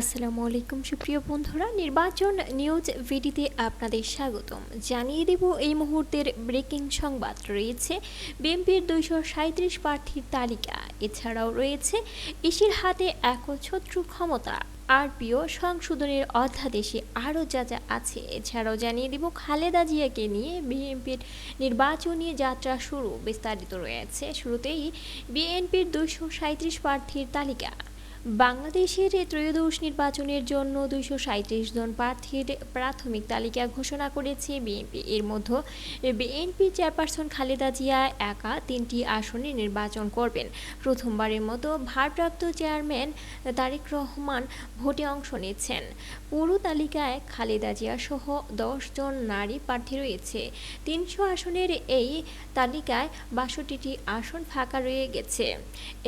আসসালামু আলাইকুম সুপ্রিয় বন্ধুরা, নির্বাচন নিউজ ভিডিতে আপনাদের স্বাগতম। জানিয়ে দেব এই মুহূর্তের ব্রেকিং সংবাদ রয়েছে বিএনপির দুইশো সাঁত্রিশ প্রার্থীর তালিকা। এছাড়াও রয়েছে ইসির হাতে একচ্ছত্র ক্ষমতা। আরপিও সংশোধনের অধ্যাদেশে আরও যা যা আছে। এছাড়াও জানিয়ে দিব খালেদা জিয়াকে নিয়ে বিএনপির নির্বাচনী যাত্রা শুরু। বিস্তারিত রয়েছে শুরুতেই বিএনপির দুইশো সাঁত্রিশ প্রার্থীর তালিকা। বাংলাদেশের ত্রয়োদশ নির্বাচনের জন্য দুইশো সাঁত্রিশ জন প্রার্থীর প্রাথমিক তালিকা ঘোষণা করেছে বিএনপি। এর মধ্যে বিএনপি চেয়ারপারসন খালেদা জিয়া একা তিনটি আসনে নির্বাচন করবেন। প্রথমবারের মতো ভারপ্রাপ্ত চেয়ারম্যান তারেক রহমান ভোটে অংশ নিচ্ছেন। পুরো তালিকায় খালেদা জিয়া সহ জন নারী প্রার্থী রয়েছে। তিনশো আসনের এই তালিকায় বাষট্টিটি আসন ফাঁকা রয়ে গেছে।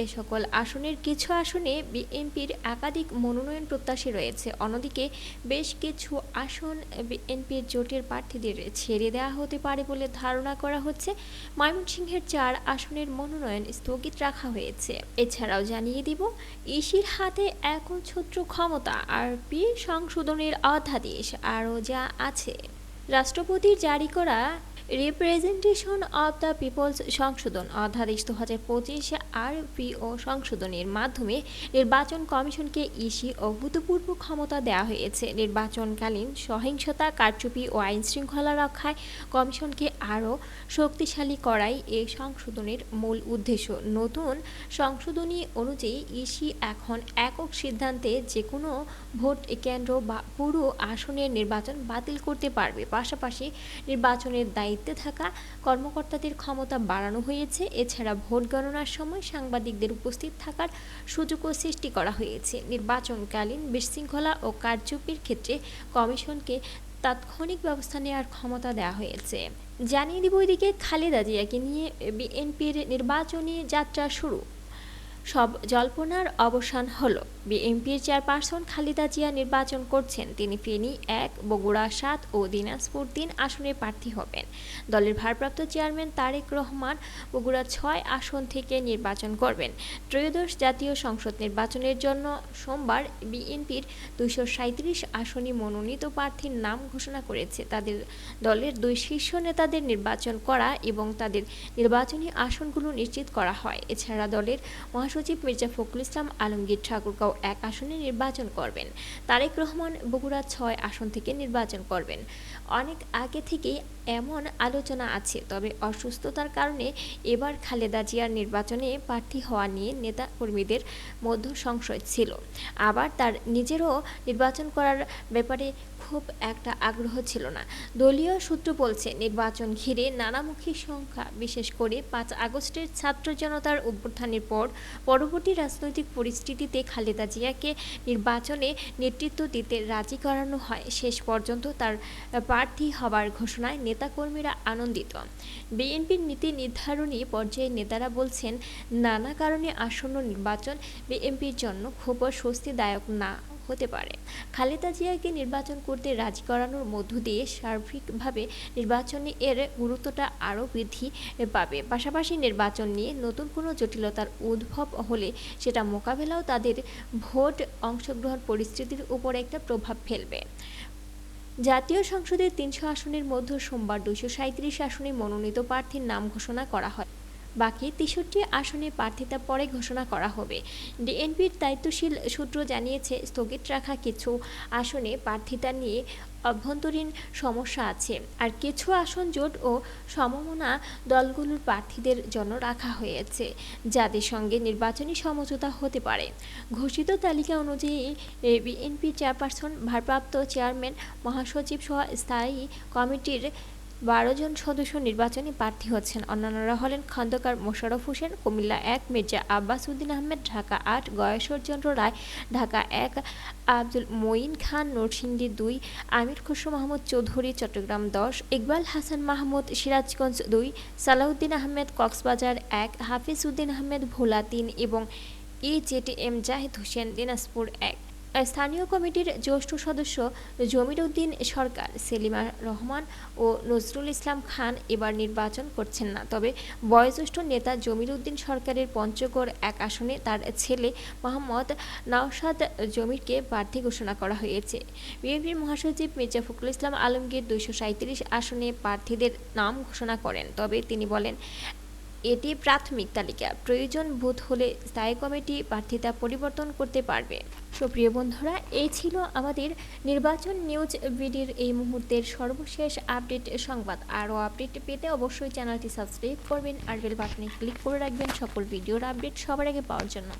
এ সকল আসনের কিছু আসনে বিএনপির একাধিক মনোনয়ন প্রত্যাশী রয়েছে। অন্যদিকে বেশ কিছু আসন বিএনপির জোটের প্রার্থীদের ছেড়ে দেওয়া হতে পারে বলে ধারণা করা হচ্ছে। ময়মনসিংহের চার আসনের মনোনয়ন স্থগিত রাখা হয়েছে। এছাড়াও জানিয়ে দিব, ইসির হাতে একচ্ছত্র ক্ষমতা আর পি সংশোধনের অধ্যাদেশ আরও যা আছে। রাষ্ট্রপতির জারি করা রিপ্রেজেন্টেশন অব দ্য পিপলস সংশোধন অধ্যাদেশ দু হাজার পঁচিশে আরপিও সংশোধনের মাধ্যমে নির্বাচন কমিশনকে ইসি অভূতপূর্ব ক্ষমতা দেওয়া হয়েছে। নির্বাচনকালীন সহিংসতা কারচুপি ও আইন শৃঙ্খলা রক্ষায় কমিশনকে আরও শক্তিশালী করাই এই সংশোধনের মূল উদ্দেশ্য। নতুন সংশোধনী অনুযায়ী ইসি এখন একক সিদ্ধান্তে যে কোনো ভোট কেন্দ্র বা পুরো আসনের নির্বাচন বাতিল করতে পারবে। পাশাপাশি নির্বাচনের দায়িত্বে থাকা কর্মকর্তাদের ক্ষমতা বাড়ানো হয়েছে। এছাড়া ভোট গণনার সময় সাংবাদিকদের উপস্থিত থাকার সুযোগও সৃষ্টি করা হয়েছে। নির্বাচনকালীন বিশৃঙ্খলা ও কারচুপির ক্ষেত্রে কমিশনকে তাৎক্ষণিক ব্যবস্থা নেওয়ার ক্ষমতা দেওয়া হয়েছে। জানিয়ে দিব এদিকে খালেদা জিয়াকে নিয়ে বিএনপির নির্বাচনী যাত্রা শুরু। সব জল্পনার অবসান হলো। বিএনপির চেয়ারপারসন খালেদা জিয়া নির্বাচন করছেন। তিনি ফেনী এক, বগুড়া সাত ও দিনাজপুর তিন আসনে প্রার্থী হবেন। দলের ভারপ্রাপ্ত চেয়ারম্যান তারেক রহমান বগুড়া ছয় আসন থেকে নির্বাচন করবেন। ত্রয়োদশ জাতীয় সংসদ নির্বাচনের জন্য সোমবার বিএনপির দুইশো সাঁত্রিশ আসনে মনোনীত প্রার্থীর নাম ঘোষণা করেছে। তাদের দলের দুই শীর্ষ নেতাদের নির্বাচন করা এবং তাদের নির্বাচনী আসনগুলো নিশ্চিত করা হয়। এছাড়া দলের মহাসচিব মির্জা ফখরুল ইসলাম, আলমগীর ঠাকুরগাঁও এক আসনে নির্বাচন করবেন। তারেক রহমান বগুড়া ছয় আসন থেকে নির্বাচন করবেন। অনেক আগে থেকেই এমন আলোচনা আছে, তবে অসুস্থতার কারণে এবার খালেদা জিয়ার নির্বাচনে প্রার্থী হওয়া নিয়ে নেতা কর্মীদের মধ্যে সংশয় ছিল। আবার তার নিজেরও নির্বাচন করার ব্যাপারে খুব একটা আগ্রহ ছিল না। দলীয় সূত্র বলছে, নির্বাচন ঘিরে নানামুখী সংখ্যা, বিশেষ করে পাঁচ আগস্টের ছাত্র জনতার অভ্যুত্থানের পর পরবর্তী রাজনৈতিক পরিস্থিতিতে খালেদা জিয়াকে নির্বাচনে নেতৃত্ব দিতে রাজি করানো হয়। শেষ পর্যন্ত তার প্রার্থী হবার ঘোষণায় নেতাকর্মীরা আনন্দিত। বিএনপির নীতি নির্ধারণী পর্যায়ে নেতারা বলছেন, নানা কারণে আসন্ন নির্বাচন বিএনপির জন্য খুব স্বস্তিদায়ক না। হতে পারে। খালেদা জিয়াকে নির্বাচন করতে রাজি করানোর মধ্য দিয়ে সার্বিকভাবে নির্বাচনে এর গুরুত্বটা আরও বৃদ্ধি পাবে। পাশাপাশি নির্বাচন নিয়ে নতুন কোনো জটিলতার উদ্ভব হলে সেটা মোকাবেলাও তাদের ভোট অংশগ্রহণ পরিস্থিতির উপর একটা প্রভাব ফেলবে। জাতীয় সংসদের তিনশো আসনের মধ্যে সোমবার দুইশো সাঁত্রিশ আসনে মনোনীত প্রার্থীর নাম ঘোষণা করা হয়। বাকি তেষট্টি আসনে প্রার্থিতা পরে ঘোষণা করা হবে। ডিএনপির দায়িত্বশীল সূত্র জানিয়েছে, স্থগিত রাখা কিছু আসনে প্রার্থিতা নিয়ে অভ্যন্তরীণ সমস্যা আছে, আর কিছু আসন জোট ও সমমনা দলগুলোর প্রার্থীদের জন্য রাখা হয়েছে, যাদের সঙ্গে নির্বাচনী সমঝোতা হতে পারে। ঘোষিত তালিকা অনুযায়ী বিএনপি চেয়ারপারসন, ভারপ্রাপ্ত চেয়ারম্যান, মহাসচিব সহ স্থায়ী কমিটির বারো জন সদস্য নির্বাচনে প্রার্থী হচ্ছেন। অন্যান্যরা হলেন খন্দকার মোশাররফ হোসেন, কুমিল্লা এক, মির্জা আব্বাস উদ্দিন আহমেদ, ঢাকা আট, গয়েশ্বরচন্দ্র রায়, ঢাকা এক, আব্দুল মঈন খান, নরসিংদী দুই, আমির খুসরু মাহমুদ চৌধুরী, চট্টগ্রাম দশ, ইকবাল হাসান মাহমুদ সিরাজগঞ্জ দুই, সালাউদ্দিন আহমেদ কক্সবাজার এক, হাফিজ উদ্দিন আহমেদ ভোলা তিন এবং E JT M Jahid Hossain Dinajpur এক। স্থানীয় কমিটির জ্যেষ্ঠ সদস্য জমির উদ্দিন সরকার সেলিমা রহমান ও নজরুল ইসলাম খান এবার নির্বাচন করছেন না। তবে বয়োজ্যেষ্ঠ নেতা জমির উদ্দিন সরকারের পঞ্চগড় এক আসনে তার ছেলে মোহাম্মদ নওশাদ জমিরকে প্রার্থী ঘোষণা করা হয়েছে। বিএনপির মহাসচিব মির্জা ফখরুল ইসলাম আলমগীর দুইশো আসনে প্রার্থীদের নাম ঘোষণা করেন। তবে তিনি বলেন এটি প্রাথমিক তালিকা। প্রয়োজন বোধ হলে স্থায়ী কমিটি প্রার্থিতা পরিবর্তন করতে পারবে। সুপ্রিয় বন্ধুরা, এই ছিল আমাদের নির্বাচন নিউজ বিডির এই মুহূর্তের সর্বশেষ আপডেট সংবাদ। আরও আপডেট পেতে অবশ্যই চ্যানেলটি সাবস্ক্রাইব করবেন আর বেল বাটনে ক্লিক করে রাখবেন সকল ভিডিওর আপডেট সবার আগে পাওয়ার জন্য।